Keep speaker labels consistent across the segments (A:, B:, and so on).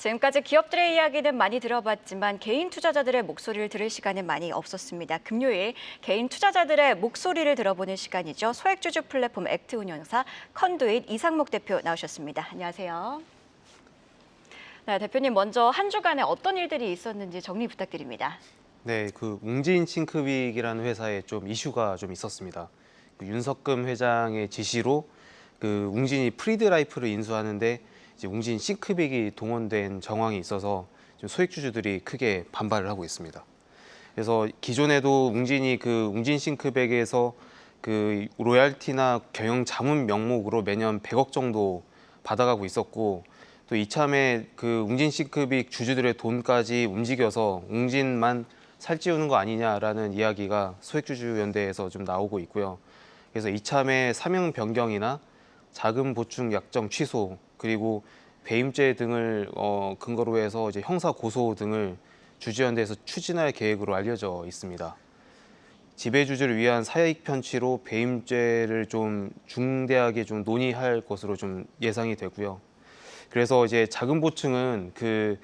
A: 지금까지 기업들의 이야기는 많이 들어봤지만 개인 투자자들의 목소리를 들을 시간은 많이 없었습니다. 금요일 개인 투자자들의 목소리를 들어보는 시간이죠. 소액주주 플랫폼 액트 운영사 컨두잇 이상목 대표 나오셨습니다. 안녕하세요. 네, 대표님 먼저 한 주간에 어떤 일들이 있었는지 정리 부탁드립니다.
B: 네, 그 웅진 싱크빅이라는 회사에 좀 이슈가 좀 있었습니다. 그 윤석금 회장의 지시로 그 웅진이 프리드라이프를 인수하는데 이제 웅진 싱크빅이 동원된 정황이 있어서 지금 소액주주들이 크게 반발을 하고 있습니다. 그래서 기존에도 웅진이 그 웅진 싱크백에서 그 로얄티나 경영 자문 명목으로 매년 100억 정도 받아가고 있었고 또 이참에 그 웅진 싱크빅 주주들의 돈까지 움직여서 웅진만 살찌우는 거 아니냐라는 이야기가 소액주주연대에서 좀 나오고 있고요. 그래서 이참에 사명 변경이나 자금 보충 약정 취소 그리고 배임죄 등을 어, 근거로 해서 이제 형사 고소 등을 주주연대에서 추진할 계획으로 알려져 있습니다. 지배주주를 위한 사익 편취로 배임죄를 좀 중대하게 좀 논의할 것으로 좀 예상이 되고요. 그래서 이제 자금 보충은 그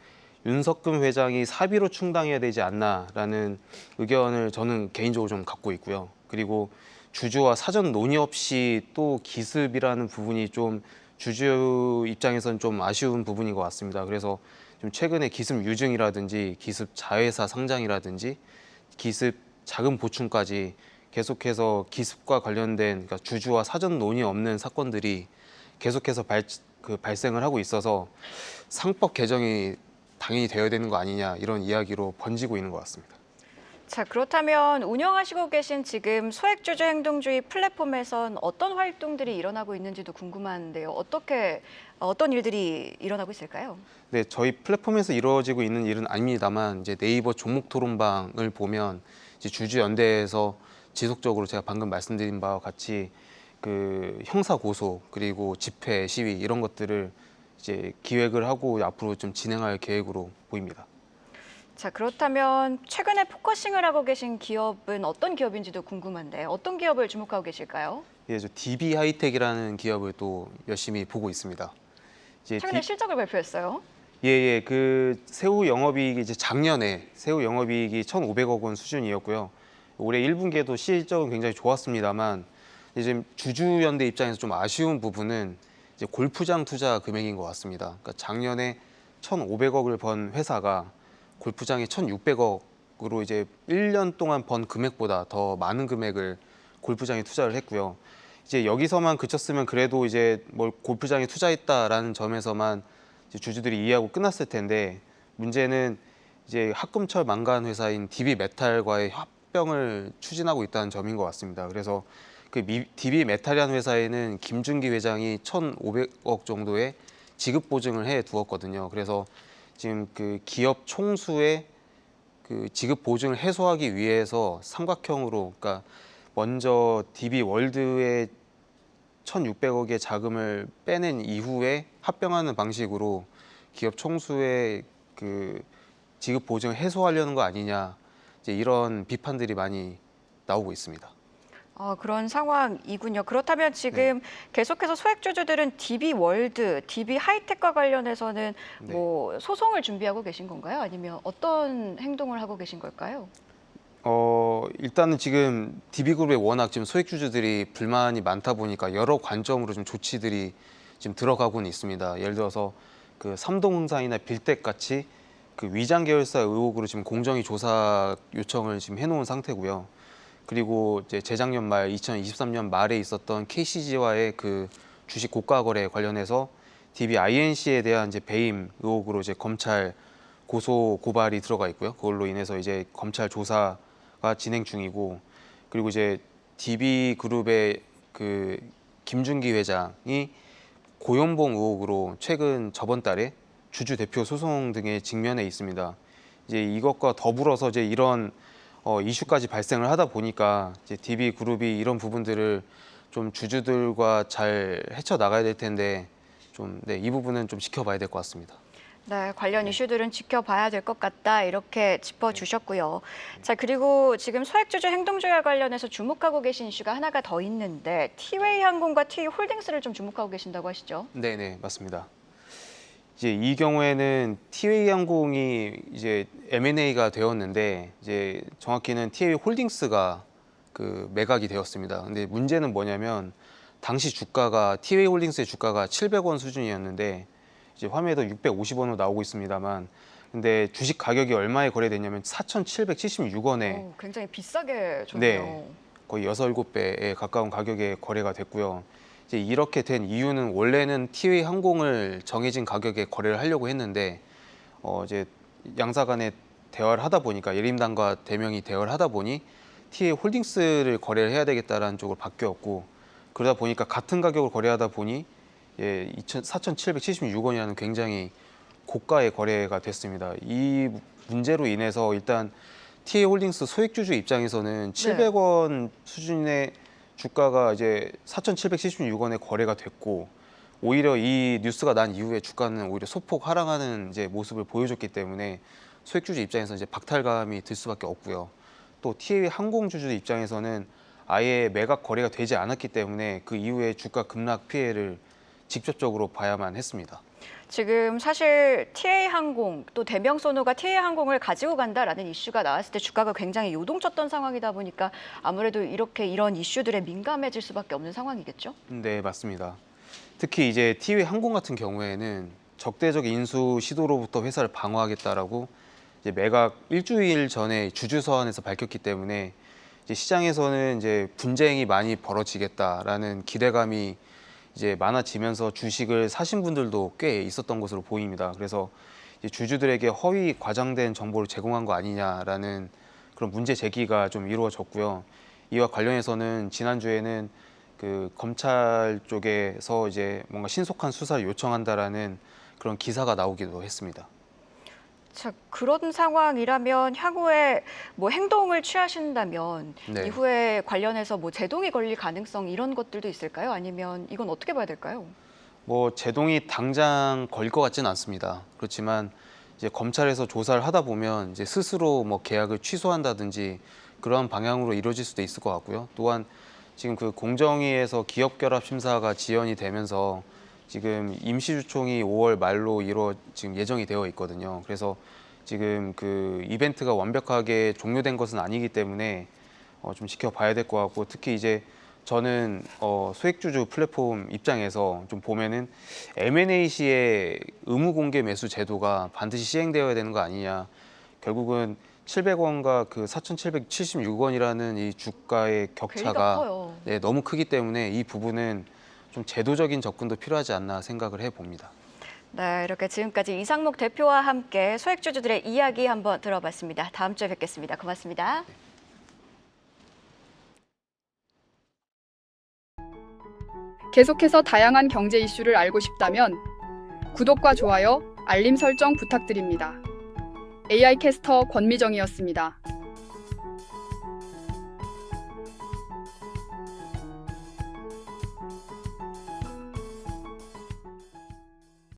B: 윤석금 회장이 사비로 충당해야 되지 않나라는 의견을 저는 개인적으로 좀 갖고 있고요. 그리고 주주와 사전 논의 없이 또 기습이라는 부분이 좀 주주 입장에서는 좀 아쉬운 부분인 것 같습니다. 그래서 좀 최근에 기습 유증이라든지 기습 자회사 상장이라든지 기습 자금 보충까지 계속해서 기습과 관련된 그러니까 주주와 사전 논의 없는 사건들이 계속해서 발, 그 발생을 하고 있어서 상법 개정이 당연히 되어야 되는 거 아니냐 이런 이야기로 번지고 있는 것 같습니다.
A: 자, 그렇다면 운영하시고 계신 지금 소액주주 행동주의 플랫폼에선 어떤 활동들이 일어나고 있는지도 궁금한데요. 어떻게 어떤 일들이 일어나고 있을까요?
B: 네, 저희 플랫폼에서 이루어지고 있는 일은 아닙니다만 이제 네이버 종목 토론방을 보면 이제 주주 연대에서 지속적으로 제가 방금 말씀드린 바와 같이 그 형사 고소 그리고 집회 시위 이런 것들을 이제 기획을 하고 앞으로 좀 진행할 계획으로 보입니다.
A: 자, 그렇다면 최근에 포커싱을 하고 계신 기업은 어떤 기업인지도 궁금한데 어떤 기업을 주목하고 계실까요?
B: 예, 저 DB 하이텍이라는 기업을 또 열심히 보고 있습니다. 이제
A: 최근에
B: 디-
A: 실적을 발표했어요.
B: 예, 예. 그 새우 영업이익이 이제 작년에 새우 영업이익이 1,500억 원 수준이었고요. 올해 1분기에도 실적은 굉장히 좋았습니다만 이제 주주 연대 입장에서 좀 아쉬운 부분은 이제 골프장 투자 금액인 것 같습니다. 그러니까 작년에 1,500억을 번 회사가 골프장에 1,600억으로 이제 1년 동안 번 금액보다 더 많은 금액을 골프장에 투자를 했고요. 이제 여기서만 그쳤으면 그래도 이제 뭘 골프장에 투자했다라는 점에서만 주주들이 이해하고 끝났을 텐데 문제는 이제 합금철 망간 회사인 DB 메탈과의 합병을 추진하고 있다는 점인 것 같습니다. 그래서 그 미- DB 메탈이라는 회사에는 김준기 회장이 1,500억 정도의 지급 보증을 해 두었거든요. 그래서 지금 그 기업 총수의 그 지급 보증을 해소하기 위해서 삼각형으로 그러니까 먼저 DB 월드의 1,600억의 자금을 빼낸 이후에 합병하는 방식으로 기업 총수의 그 지급 보증을 해소하려는 거 아니냐 이제 이런 비판들이 많이 나오고 있습니다.
A: 아, 그런 상황이군요. 그렇다면 지금 계속해서 소액주주들은 DB 월드, DB 하이텍과 관련해서는
B: 네.
A: 뭐 소송을 준비하고 계신 건가요? 아니면 어떤 행동을 하고 계신 걸까요?
B: 어 일단은 지금 DB그룹에 워낙 지금 소액주주들이 불만이 많다 보니까 여러 관점으로 좀 조치들이 지금 들어가고는 있습니다. 예를 들어서 그 삼동흥상이나 빌텍 같이 그 위장 계열사 의혹으로 지금 공정위 조사 요청을 지금 해놓은 상태고요. 그리고 이제 재작년 말 2023년 말에 있었던 KCG와의 그 주식 고가 거래 관련해서 DB INC에 대한 이제 배임 의혹으로 이제 검찰 고소 고발이 들어가 있고요. 그걸로 인해서 이제 검찰 조사가 진행 중이고 그리고 이제 DB 그룹의 그 김준기 회장이 고연봉 의혹으로 최근 저번 달에 주주 대표 소송 등에 직면해 있습니다. 이제 이것과 더불어서 이제 이런 어, 이슈까지 발생을 하다 보니까 이제 DB 그룹이 이런 부분들을 좀 주주들과 잘 헤쳐 나가야 될 텐데 좀 네, 이 부분은 좀 지켜봐야 될 것 같습니다.
A: 네, 관련 이슈들은 지켜봐야 될 것 같다 이렇게 짚어주셨고요. 자 그리고 지금 소액주주 행동주의와 관련해서 주목하고 계신 이슈가 하나가 더 있는데 티웨이 항공과 T 홀딩스를 좀 주목하고 계신다고 하시죠?
B: 네, 네, 맞습니다. 이제 이 경우에는 티웨이 항공이 이제 M&A가 되었는데 이제 정확히는 티웨이 홀딩스가 그 매각이 되었습니다. 근데 문제는 뭐냐면 당시 주가가 티웨이 홀딩스의 주가가 700원 수준이었는데 이제 화면에도 650원으로 나오고 있습니다만 근데 주식 가격이 얼마에 거래됐냐면 4,776원에
A: 어, 굉장히 비싸게 줬네요.
B: 네. 거의 6, 7배에 가까운 가격에 거래가 됐고요. 이제 이렇게 된 이유는 원래는 티웨이 항공을 정해진 가격에 거래를 하려고 했는데 어 이제 양사 간에 대화를 하다 보니까 예림단과 대명이 대화를 하다 보니 티웨이 홀딩스를 거래를 해야 되겠다라는 쪽으로 바뀌었고 그러다 보니까 같은 가격을 거래하다 보니 예, 4,776원이라는 굉장히 고가의 거래가 됐습니다. 이 문제로 인해서 일단 TA 홀딩스 소액주주 입장에서는 700원 수준의 주가가 이제 4,776원에 거래가 됐고 오히려 이 뉴스가 난 이후에 주가는 오히려 소폭 하락하는 이제 모습을 보여줬기 때문에 소액주주 입장에서 이제 박탈감이 들 수밖에 없고요. 또 TA 항공주주 입장에서는 아예 매각 거래가 되지 않았기 때문에 그 이후에 주가 급락 피해를 직접적으로 봐야만 했습니다.
A: 지금 사실 TA 항공 또 대명소노가 TA 항공을 가지고 간다라는 이슈가 나왔을 때 주가가 굉장히 요동쳤던 상황이다 보니까 아무래도 이렇게 이런 이슈들에 민감해질 수밖에 없는 상황이겠죠.
B: 네, 맞습니다. 특히 이제 티웨이 항공 같은 경우에는 적대적 인수 시도로부터 회사를 방어하겠다라고 이제 매각 일주일 전에 주주 서한에서 밝혔기 때문에 이제 시장에서는 이제 분쟁이 많이 벌어지겠다라는 기대감이 이제 많아지면서 주식을 사신 분들도 꽤 있었던 것으로 보입니다. 그래서 주주들에게 허위 과장된 정보를 제공한 거 아니냐라는 그런 문제 제기가 좀 이루어졌고요. 이와 관련해서는 지난주에는 그 검찰 쪽에서 이제 뭔가 신속한 수사를 요청한다라는 그런 기사가 나오기도 했습니다.
A: 자 그런 상황이라면 향후에 뭐 행동을 취하신다면
B: 네.
A: 이후에 관련해서 뭐 제동이 걸릴 가능성 이런 것들도 있을까요? 아니면 이건 어떻게 봐야 될까요?
B: 뭐 제동이 당장 걸 것 같지는 않습니다. 그렇지만 이제 검찰에서 조사를 하다 보면 이제 스스로 뭐 계약을 취소한다든지 그런 방향으로 이루어질 수도 있을 것 같고요. 또한 지금 그 공정위에서 기업 결합 심사가 지연이 되면서 지금 임시주총이 5월 말로 이루어 지금 예정이 되어 있거든요. 그래서 지금 그 이벤트가 완벽하게 종료된 것은 아니기 때문에 어, 좀 지켜봐야 될 것 같고 특히 이제 저는 어, 소액주주 플랫폼 입장에서 좀 보면은 M&A 시에 의무 공개 매수 제도가 반드시 시행되어야 되는 거 아니냐. 결국은 700원과 그 4,776원이라는 이 주가의 격차가. 네, 너무 크기 때문에 이 부분은 좀 제도적인 접근도 필요하지 않나 생각을 해 봅니다.
A: 네, 이렇게 지금까지 이상목 대표와 함께 소액주주들의 이야기 한번 들어봤습니다. 다음 주에 뵙겠습니다. 고맙습니다.
C: 계속해서 다양한 경제 이슈를 알고 싶다면 구독과 좋아요, 알림 설정 부탁드립니다. AI 캐스터 권미정이었습니다.